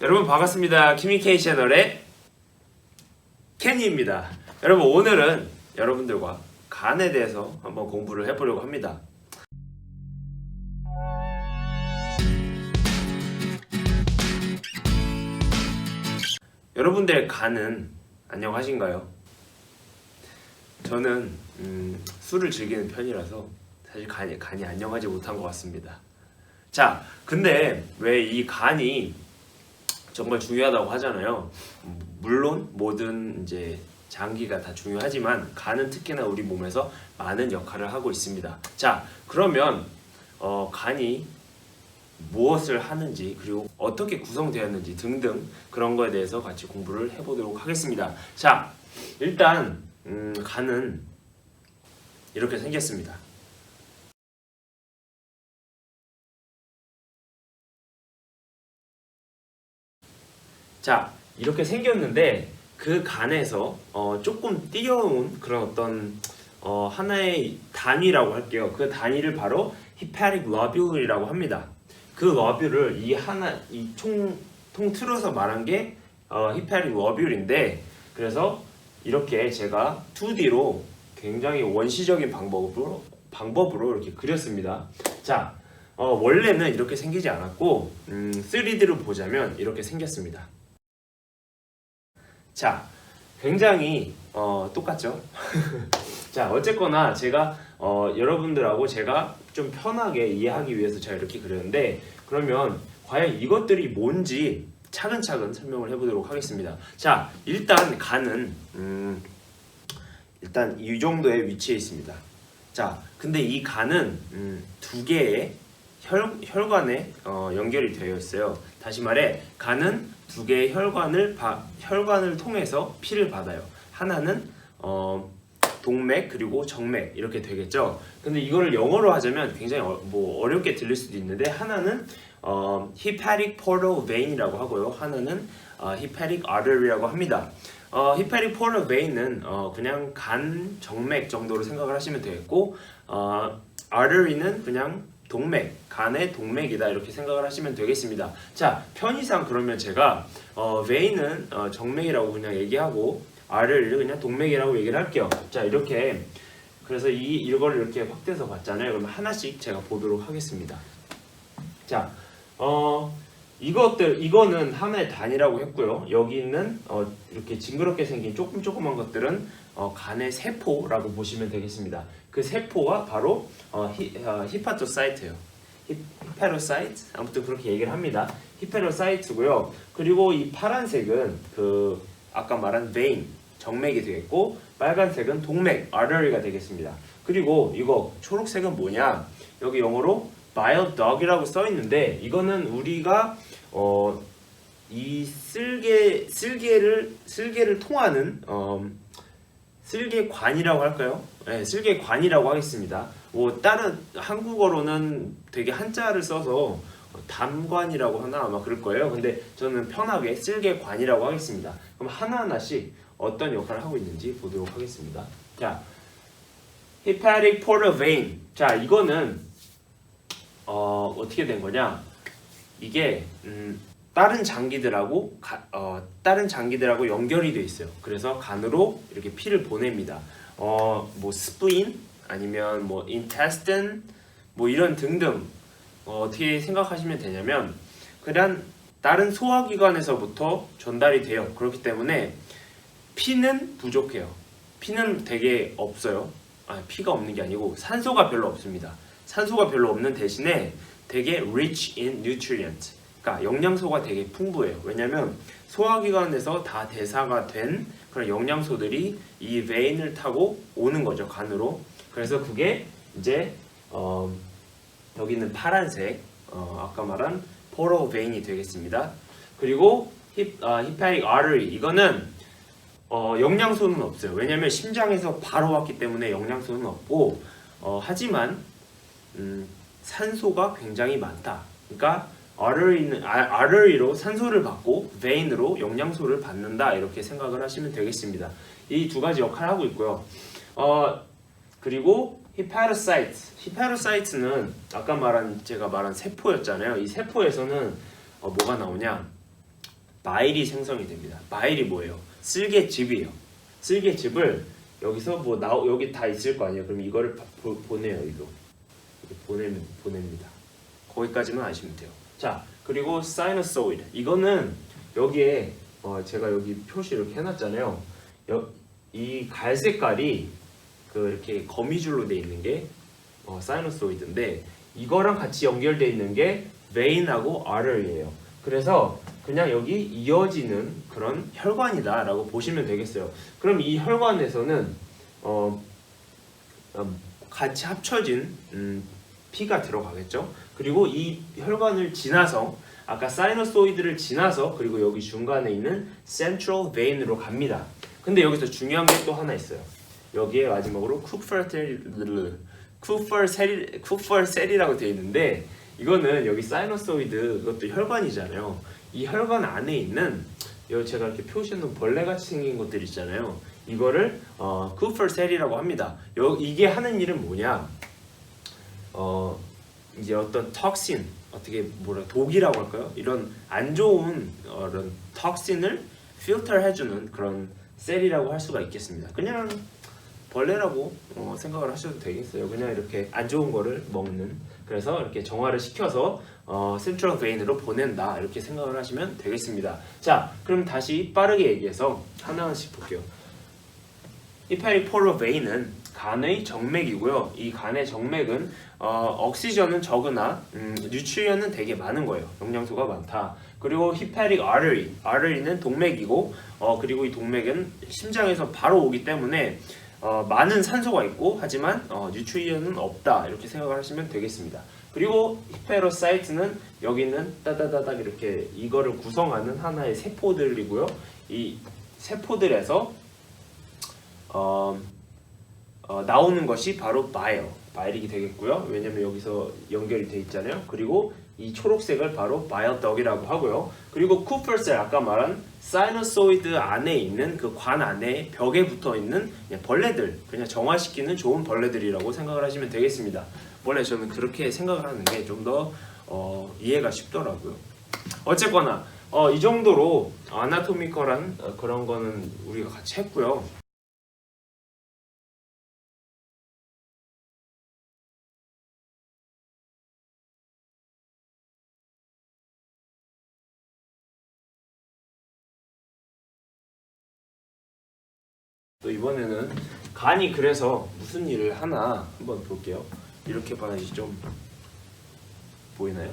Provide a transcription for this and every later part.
여러분 반갑습니다. 키미케이 채널의 케니입니다. 여러분 오늘은 여러분들과 간에 대해서 한번 공부를 해보려고 합니다. 여러분들 간은 안녕하신가요? 저는 음, 술을 즐기는 편이라서 사실 간이, 간이 안녕하지 못한 것 같습니다. 자, 근데 왜 이 간이 정말 중요하다고 하잖아요. 음, 물론 모든 이제 장기가 다 중요하지만 간은 특히나 우리 몸에서 많은 역할을 하고 있습니다. 자, 그러면 어, 간이 무엇을 하는지 그리고 어떻게 구성되었는지 등등 그런 거에 대해서 같이 공부를 해보도록 하겠습니다. 자, 일단 음, 간은 이렇게 생겼습니다. 자 이렇게 생겼는데 그 간에서 어, 조금 띄어온 그런 어떤 어, 하나의 단위라고 할게요. 그 단위를 바로 히파릭 러뷰이라고 합니다. 그 러뷰를 이 하나 이 총 통틀어서 말한 게 어, 히파릭 러뷰인데 그래서 이렇게 제가 2D로 굉장히 원시적인 방법으로 방법으로 이렇게 그렸습니다. 자 어, 원래는 이렇게 생기지 않았고 음, 3D로 보자면 이렇게 생겼습니다. 자, 굉장히 어, 똑같죠? 자, 어쨌거나 제가 어, 여러분들하고 제가 좀 편하게 이해하기 위해서 제가 이렇게 그렸는데 그러면 과연 이것들이 뭔지 차근차근 설명을 해보도록 하겠습니다. 자, 일단 간은 음, 일단 이 정도의 위치에 있습니다. 자, 근데 이 간은 음, 두 개의 혈, 혈관에 어, 연결이 되어 있어요. 다시 말해 간은 두 개의 혈관을 바, 혈관을 통해서 피를 받아요. 하나는 어, 동맥 그리고 정맥 이렇게 되겠죠. 근데 이거를 영어로 하자면 굉장히 어, 뭐 어렵게 들릴 수도 있는데 하나는 어, hepatic portal vein이라고 하고요. 하나는 어, hepatic artery라고 합니다. 어, hepatic portal vein은 어, 그냥 간 정맥 정도로 생각을 하시면 되겠고 어, artery는 그냥 동맥, 간의 동맥이다 이렇게 생각을 하시면 되겠습니다. 자, 편의상 그러면 제가 어, vein은 어, 정맥이라고 그냥 얘기하고 artery를 그냥 동맥이라고 얘기를 할게요. 자, 이렇게 그래서 이 이거를 이렇게 확대해서 봤잖아요. 그러면 하나씩 제가 보도록 하겠습니다. 자, 어 이것들 이거는 하나의 단위라고 했고요. 여기 있는 어, 이렇게 징그럽게 생긴 조금 조그만 것들은 어, 간의 세포라고 보시면 되겠습니다. 그 세포가 바로 어, 히, 어, 히파토사이트예요. 히, 히페로사이트 아무튼 그렇게 얘기를 합니다. 히페로사이트고요. 그리고 이 파란색은 그 아까 말한 vein 정맥이 되겠고 빨간색은 동맥 artery가 되겠습니다. 그리고 이거 초록색은 뭐냐? 여기 영어로 bile duct이라고 써 있는데 이거는 우리가 어, 이 쓸개 쓸개를 쓸개를 통하는 어, 쓸개관이라고 할까요? 네, 쓸개관이라고 하겠습니다. 뭐 다른 한국어로는 되게 한자를 써서 담관이라고 하나 아마 그럴 거예요. 근데 저는 편하게 쓸개관이라고 하겠습니다. 그럼 하나하나씩 어떤 역할을 하고 있는지 보도록 하겠습니다. 자, hepatic portal vein. 자, 이거는 어, 어떻게 된 거냐? 이게 음, 다른 장기들하고 가, 어, 다른 장기들하고 연결이 돼 있어요. 그래서 간으로 이렇게 피를 보냅니다. 어, 뭐 스프인 아니면 뭐 intestine 뭐 이런 등등 어, 어떻게 생각하시면 되냐면 그냥 다른 소화기관에서부터 전달이 돼요. 그렇기 때문에 피는 부족해요. 피는 되게 없어요. 아, 피가 없는 게 아니고 산소가 별로 없습니다. 산소가 별로 없는 대신에 되게 rich in nutrient. 그러니까 영양소가 되게 풍부해요. 왜냐면 소화기관에서 다 대사가 된 그런 영양소들이 이 ve인을 타고 오는 거죠 간으로. 그래서 그게 이제 어, 여기는 파란색 어, 아까 말한 portal vein이 되겠습니다. 그리고 hip, 아, hepatic artery 이거는 어, 영양소는 없어요. 왜냐면 심장에서 바로 왔기 때문에 영양소는 없고 어, 하지만 음, 산소가 굉장히 많다. 그러니까 artery는 아, artery로 산소를 받고 vein으로 영양소를 받는다 이렇게 생각을 하시면 되겠습니다. 이 두 가지 역할을 하고 있고요. 어, 그리고 hepatocytes. hepatocytes는 아까 말한 제가 말한 세포였잖아요. 이 세포에서는 어, 뭐가 나오냐? 바일이 생성이 됩니다. 바일이 뭐예요? 쓸개즙이에요. 쓸개즙을 여기서 뭐 나, 여기 다 있을 거 아니에요. 그럼 이거를 바- 보, 보내요, 이거. 보내면 보냅니다. 거기까지만 아시면 돼요. 자, 그리고 사이너소이드. 이거는 여기에 어, 제가 여기 표시 이렇게 해놨잖아요. 여, 이 갈색깔이 그 이렇게 거미줄로 돼 있는 게 어, 사이너소이드인데 이거랑 같이 연결돼 있는 게 베인하고 artery예요. 그래서 그냥 여기 이어지는 그런 혈관이다 라고 보시면 되겠어요. 그럼 이 혈관에서는 어, 음, 같이 합쳐진 음, 피가 들어가겠죠. 그리고 이 혈관을 지나서 아까 사이너소이드를 지나서 그리고 여기 중간에 있는 센트럴 베인으로 갑니다. 근데 여기서 중요한 게 또 하나 있어요. 여기에 마지막으로 쿠퍼셀 쿠퍼셀 쿠퍼셀이라고 되어 있는데 이거는 여기 사이너소이드 그것도 혈관이잖아요. 이 혈관 안에 있는 여기 제가 이렇게 표시해놓은 벌레 같이 생긴 것들 있잖아요. 이거를 어, 쿠퍼셀이라고 합니다. 여, 이게 하는 일은 뭐냐? 어 이제 어떤 턱신 어떻게 뭐라 독이라고 할까요? 이런 안 좋은 어, 이런 턱신을 필터 해주는 그런 셀이라고 할 수가 있겠습니다. 그냥 벌레라고 어, 생각을 하셔도 되겠어요. 그냥 이렇게 안 좋은 거를 먹는 그래서 이렇게 정화를 시켜서 어, 센트럴 베인으로 보낸다 이렇게 생각을 하시면 되겠습니다. 자, 그럼 다시 빠르게 얘기해서 하나씩 볼게요. 히파릭 폴로 베인은 간의 정맥이고요. 이 간의 정맥은 어, 억시전은 적으나 음, 뉴트리언은 되게 많은 거예요. 영양소가 많다. 그리고 히파릭 아르리, 아르리는 동맥이고 어, 그리고 이 동맥은 심장에서 바로 오기 때문에 어, 많은 산소가 있고 하지만 어, 뉴트리언은 없다 이렇게 생각을 하시면 되겠습니다. 그리고 히페로사이트는 여기는 따다다닥 이렇게 이거를 구성하는 하나의 세포들이고요. 이 세포들에서 어, 어, 나오는 것이 바로 바이오, 바이릭이 되겠고요. 왜냐면 여기서 연결이 돼 있잖아요. 그리고 이 초록색을 바로 바이오덕이라고 하고요. 그리고 쿠퍼셀 아까 말한 사이너소이드 안에 있는 그 관 안에 벽에 붙어 있는 벌레들, 그냥 정화시키는 좋은 벌레들이라고 생각을 하시면 되겠습니다. 원래 저는 그렇게 생각을 하는 게 좀더 어, 이해가 쉽더라고요. 어쨌거나 어, 이 정도로 아나토미컬한 어, 그런 거는 우리가 같이 했고요. 또 이번에는 간이 그래서 무슨 일을 하나 한번 볼게요. 이렇게 봐야지 좀 보이나요?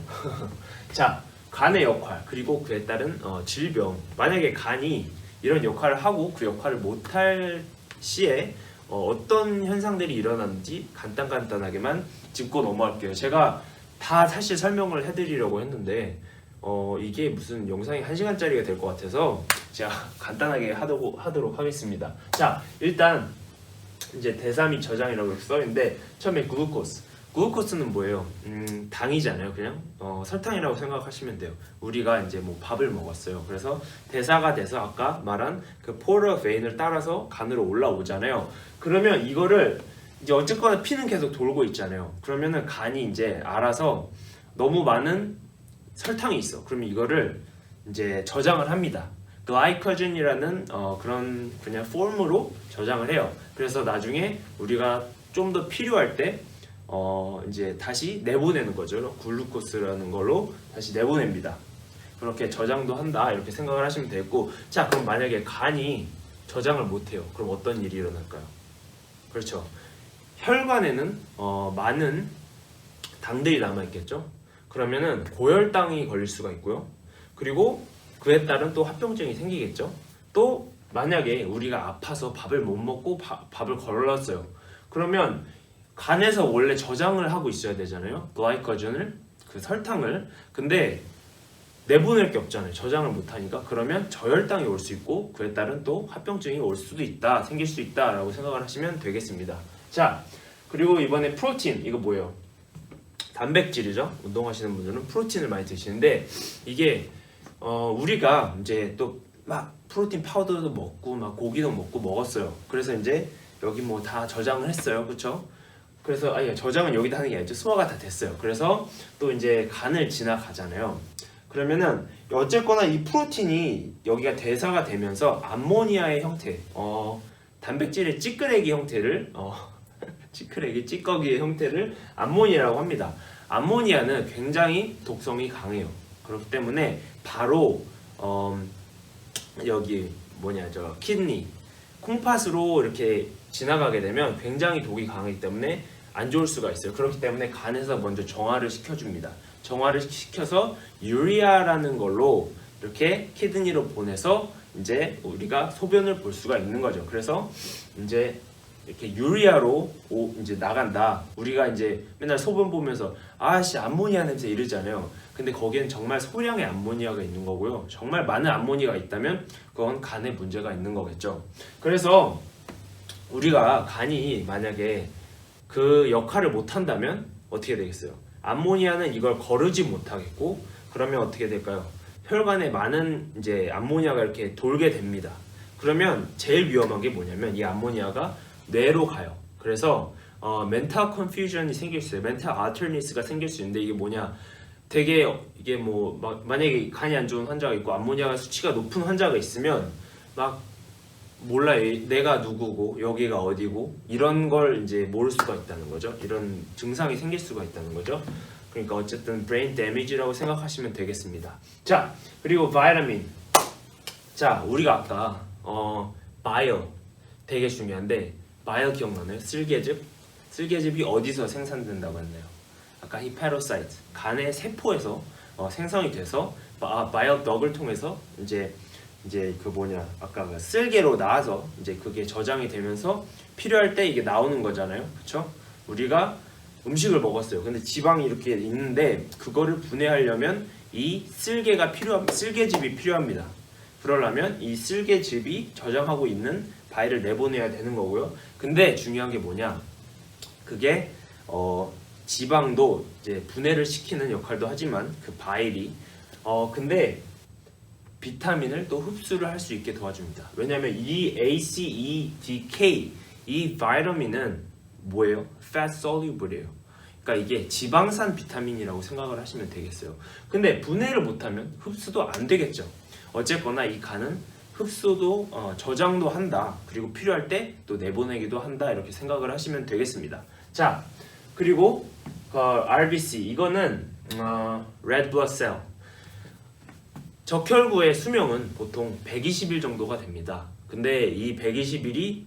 자, 간의 역할 그리고 그에 따른 어, 질병. 만약에 간이 이런 역할을 하고 그 역할을 못할 시에 어, 떤 현상들이 일어나는지 간단간단하게만 짚고 넘어갈게요. 제가 다 사실 설명을 해드리려고 했는데 어, 이게 무슨 영상이 한 시간짜리가 될 것 같아서 제가 간단하게 하도록, 하도록 하겠습니다. 자, 일단 이제 대사미 저장이라고 이렇게 써 있는데 처음에 글루코스. 글루코스는 뭐예요? 음, 당이잖아요. 그냥 어, 설탕이라고 생각하시면 돼요. 우리가 이제 뭐 밥을 먹었어요. 그래서 대사가 돼서 아까 말한 그 포러 베인을 따라서 간으로 올라오잖아요. 그러면 이거를 이제 어쨌거나 피는 계속 돌고 있잖아요. 그러면은 간이 이제 알아서 너무 많은 설탕이 있어. 그러면 이거를 이제 저장을 합니다. 글라이커젠이라는 어, 그런 그냥 폼으로 저장을 해요. 그래서 나중에 우리가 좀 더 필요할 때 어, 이제 다시 내보내는 거죠. 글루코스라는 걸로 다시 내보냅니다. 그렇게 저장도 한다 이렇게 생각을 하시면 되고 자 그럼 만약에 간이 저장을 못해요. 그럼 어떤 일이 일어날까요? 그렇죠. 혈관에는 어, 많은 당들이 남아 있겠죠. 그러면은 고혈당이 걸릴 수가 있고요. 그리고 그에 따른 또 합병증이 생기겠죠. 또 만약에 우리가 아파서 밥을 못 먹고 바- 밥을 걸렀어요. 그러면 간에서 원래 저장을 하고 있어야 되잖아요. 글라이커젠을 그 설탕을. 근데 내보낼 게 없잖아요. 저장을 못 하니까 그러면 저혈당이 올 수 있고 그에 따른 또 합병증이 올 수도 있다, 생길 수 있다라고 생각을 하시면 되겠습니다. 자, 그리고 이번에 프로틴 이거 뭐예요? 단백질이죠. 운동하시는 분들은 프로틴을 많이 드시는데 이게 어, 우리가 이제 또 막 프로틴 파우더도 먹고 막 고기도 먹고 먹었어요. 그래서 이제 여기 뭐 다 저장을 했어요, 그렇죠? 그래서 아니 저장은 여기다 하는 게 아니죠. 소화가 다 됐어요. 그래서 또 이제 간을 지나가잖아요. 그러면은 어쨌거나 이 프로틴이 여기가 대사가 되면서 암모니아의 형태, 어, 단백질의 찌끄레기 형태를 어, 찌끄레기 찌꺼기의 형태를 암모니아라고 합니다. 암모니아는 굉장히 독성이 강해요. 그렇기 때문에 바로 어, 여기 뭐냐 저 키드니 콩팥으로 이렇게 지나가게 되면 굉장히 독이 강하기 때문에 안 좋을 수가 있어요. 그렇기 때문에 간에서 먼저 정화를 시켜줍니다. 정화를 시켜서 유리아라는 걸로 이렇게 키드니로 보내서 이제 우리가 소변을 볼 수가 있는 거죠. 그래서 이제 이렇게 유리아로 오, 이제 나간다. 우리가 이제 맨날 소변 보면서 아씨 암모니아 냄새 이러잖아요. 근데 거기엔 정말 소량의 암모니아가 있는 거고요. 정말 많은 암모니아가 있다면 그건 간에 문제가 있는 거겠죠. 그래서 우리가 간이 만약에 그 역할을 못 한다면 어떻게 되겠어요? 암모니아는 이걸 거르지 못하겠고 그러면 어떻게 될까요? 혈관에 많은 이제 암모니아가 이렇게 돌게 됩니다. 그러면 제일 위험한 게 뭐냐면 이 암모니아가 뇌로 가요. 그래서 어, 멘탈 컨퓨전이 생길 수 있어요. 멘탈 아터니스가 생길 수 있는데 이게 뭐냐? 되게 이게 뭐 마- 만약에 간이 안 좋은 환자가 있고 암모니아 수치가 높은 환자가 있으면 막 몰라 얘- 내가 누구고 여기가 어디고 이런 걸 이제 모를 수가 있다는 거죠. 이런 증상이 생길 수가 있다는 거죠. 그러니까 어쨌든 브레인 데미지라고 생각하시면 되겠습니다. 자 그리고 바이타민. 자 우리가 아까 어 바이오 되게 중요한데 바이오 기억나나요? 쓸개즙. 쓸개즙이 어디서 생산된다고 했나요? 아까 히페로사이트 간의 세포에서 어, 생성이 돼서 바, 바이오 덕을 통해서 이제 이제 그 뭐냐 아까 그 쓸개로 나와서 이제 그게 저장이 되면서 필요할 때 이게 나오는 거잖아요. 그쵸? 우리가 음식을 먹었어요. 근데 지방이 이렇게 있는데 그거를 분해하려면 이 쓸개가 필요 쓸개즙이 필요합니다. 그러려면 이 쓸개즙이 저장하고 있는 바이를 내보내야 되는 거고요. 근데 중요한 게 뭐냐? 그게 어 지방도 이제 분해를 시키는 역할도 하지만 그 바일이 어 근데 비타민을 또 흡수를 할 수 있게 도와줍니다. 왜냐하면 이 ACEDK 이 비타민은 뭐예요? Fat soluble이에요. 그러니까 이게 지방산 비타민이라고 생각을 하시면 되겠어요. 근데 분해를 못하면 흡수도 안 되겠죠. 어쨌거나 이 간은 흡수도 어, 저장도 한다. 그리고 필요할 때 또 내보내기도 한다. 이렇게 생각을 하시면 되겠습니다. 자 그리고 그 RBC 이거는 어, Red Blood Cell 적혈구의 수명은 보통 120일 정도가 됩니다. 근데 이 120일이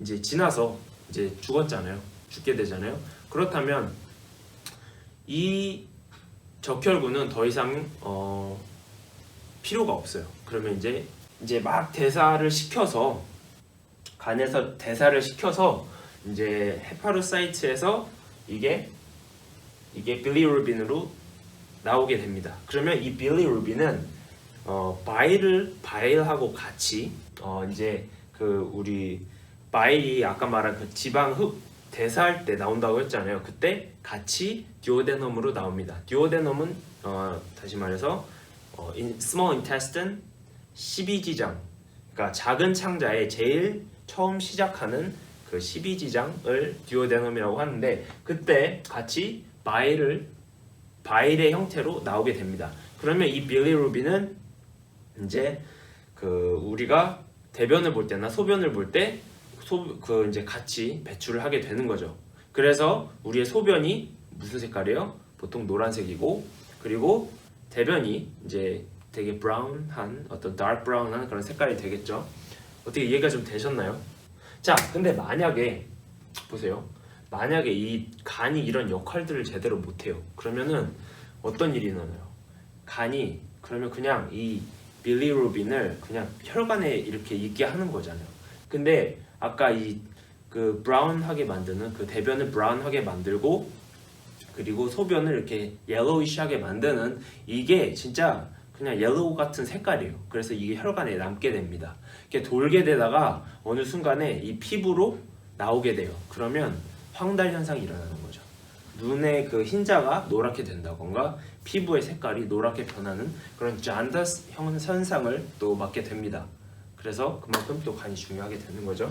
이제 지나서 이제 죽었잖아요. 죽게 되잖아요. 그렇다면 이 적혈구는 더 이상 어, 필요가 없어요. 그러면 이제 이제 막 대사를 시켜서 간에서 대사를 시켜서 이제 헤파로사이트에서 이게 이게 빌리 루빈으로 나오게 됩니다. 그러면 이 빌리 루빈은 어, 바일을 바일하고 같이 어, 이제 그 우리 바일이 아까 말한 그 지방 흡 대사할 때 나온다고 했잖아요. 그때 같이 듀오데넘으로 나옵니다. 듀오데넘은 어, 다시 말해서 어, in, small intestine 12지장 그러니까 작은 창자에 제일 처음 시작하는 그 12지장을 듀오데넘이라고 하는데 그때 같이 바일을 바일의 형태로 나오게 됩니다. 그러면 이 빌리루빈은 이제 그 우리가 대변을 볼 때나 소변을 볼때소그 이제 같이 배출을 하게 되는 거죠. 그래서 우리의 소변이 무슨 색깔이에요? 보통 노란색이고 그리고 대변이 이제 되게 브라운한 어떤 다크 브라운한 그런 색깔이 되겠죠. 어떻게 이해가 좀 되셨나요? 자, 근데 만약에 보세요. 만약에 이 간이 이런 역할들을 제대로 못해요. 그러면은 어떤 일이 일어나요? 간이 그러면 그냥 이 빌리루빈을 그냥 혈관에 이렇게 있게 하는 거잖아요. 근데 아까 이 그 브라운하게 만드는 그 대변을 브라운하게 만들고 그리고 소변을 이렇게 옐로우시하게 만드는 이게 진짜 그냥 옐로우 같은 색깔이에요. 그래서 이게 혈관에 남게 됩니다. 이렇게 돌게 되다가 어느 순간에 이 피부로 나오게 돼요. 그러면 황달 현상이 일어나는 거죠. 눈의 그 흰자가 노랗게 된다던가 피부의 색깔이 노랗게 변하는 그런 잔더스 형- 현상을 또 맞게 됩니다. 그래서 그만큼 또 간이 중요하게 되는 거죠.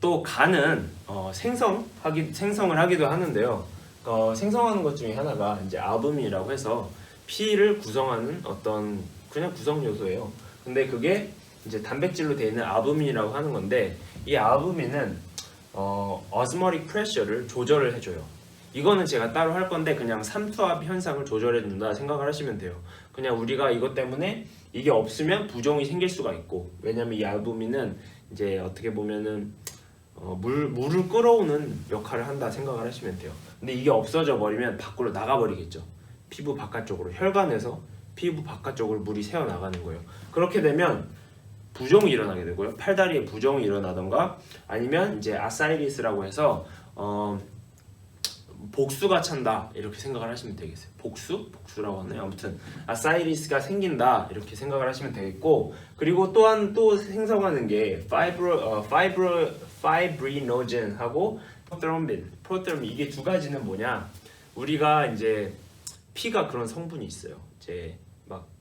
또 간은 어, 생성하기 생성을 하기도 하는데요. 어, 생성하는 것 중에 하나가 이제 알부민이라고 해서 피를 구성하는 어떤 그냥 구성 요소예요. 근데 그게 이제 단백질로 되어 있는 알부민이라고 하는 건데 이 알부민은 어, osmotic pressure를 조절을 해줘요. 이거는 제가 따로 할 건데 그냥 삼투압 현상을 조절해 준다 생각을 하시면 돼요. 그냥 우리가 이것 때문에 이게 없으면 부종이 생길 수가 있고 왜냐면 이 알부민은 이제 어떻게 보면은 어, 물 물을 끌어오는 역할을 한다 생각을 하시면 돼요. 근데 이게 없어져 버리면 밖으로 나가 버리겠죠. 피부 바깥쪽으로 혈관에서 피부 바깥쪽으로 물이 새어 나가는 거예요. 그렇게 되면 부종이 일어나게 되고요. 팔다리에 부종이 일어나던가 아니면 이제 아사이리스라고 해서 어 복수가 찬다 이렇게 생각을 하시면 되겠어요. 복수? 복수라고 하나요? 아무튼 아사이리스가 생긴다 이렇게 생각을 하시면 되겠고 그리고 또한 또 생성하는 게 파이브로 어, 파이브로 파이브리노젠하고 프로테롬빈 프로테롬 이게 두 가지는 뭐냐? 우리가 이제 피가 그런 성분이 있어요. 이제 막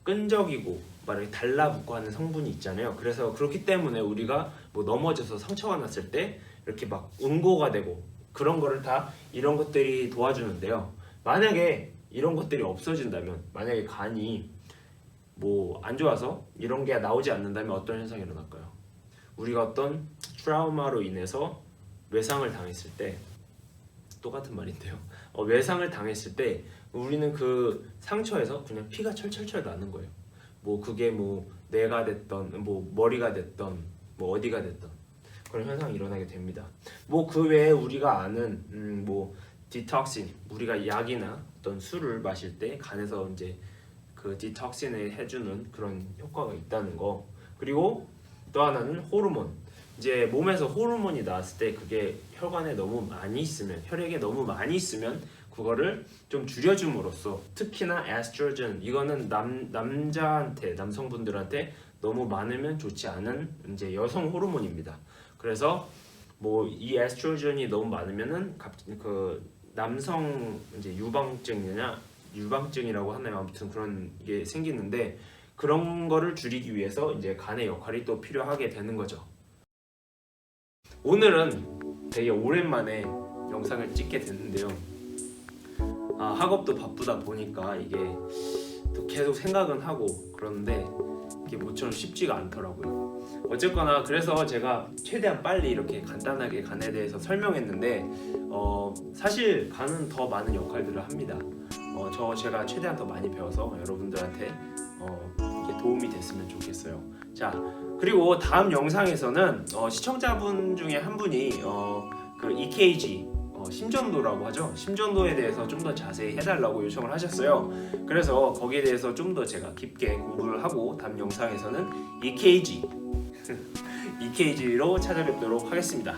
끈적이고 막 이렇게 달라붙고 하는 성분이 있잖아요. 그래서 그렇기 때문에 우리가 뭐 넘어져서 상처가 났을 때 이렇게 막 응고가 되고 그런 거를 다 이런 것들이 도와주는데요. 만약에 이런 것들이 없어진다면 만약에 간이 뭐 안 좋아서 이런 게 나오지 않는다면 어떤 현상이 일어날까요? 우리가 어떤 트라우마로 인해서 외상을 당했을 때 똑같은 말인데요. 어, 외상을 당했을 때 우리는 그 상처에서 그냥 피가 철철철 나는 거예요. 뭐 그게 뭐 뇌가 됐던 뭐 머리가 됐던 뭐 어디가 됐던 그런 현상이 일어나게 됩니다. 뭐 그 외에 우리가 아는 음, 뭐 디톡신 우리가 약이나 어떤 술을 마실 때 간에서 이제 그 디톡신을 해주는 그런 효과가 있다는 거 그리고 또 하나는 호르몬 이제 몸에서 호르몬이 나왔을 때 그게 혈관에 너무 많이 있으면 혈액에 너무 많이 있으면 그거를 좀 줄여줌으로써 특히나 에스트로겐 이거는 남 남자한테 남성분들한테 너무 많으면 좋지 않은 이제 여성 호르몬입니다. 그래서 뭐 이 에스트로겐이 너무 많으면은 갑- 그 남성 이제 유방증이냐 유방증이라고 하나요? 아무튼 그런 게 생기는데 그런 거를 줄이기 위해서 이제 간의 역할이 또 필요하게 되는 거죠. 오늘은 되게 오랜만에 영상을 찍게 됐는데요. 아, 학업도 바쁘다 보니까 이게 또 계속 생각은 하고 그러는데 이게 모처럼 쉽지가 않더라고요. 어쨌거나 그래서 제가 최대한 빨리 이렇게 간단하게 간에 대해서 설명했는데 어, 사실 간은 더 많은 역할들을 합니다. 어, 저 제가 최대한 더 많이 배워서 여러분들한테 어, 도움이 됐으면 좋겠어요. 자 그리고 다음 영상에서는 어, 시청자분 중에 한 분이 어, 그 EKG 어, 심전도라고 하죠. 심전도에 대해서 좀 더 자세히 해달라고 요청을 하셨어요. 그래서 거기에 대해서 좀 더 제가 깊게 공부를 하고 다음 영상에서는 EKG EKG로 찾아뵙도록 하겠습니다.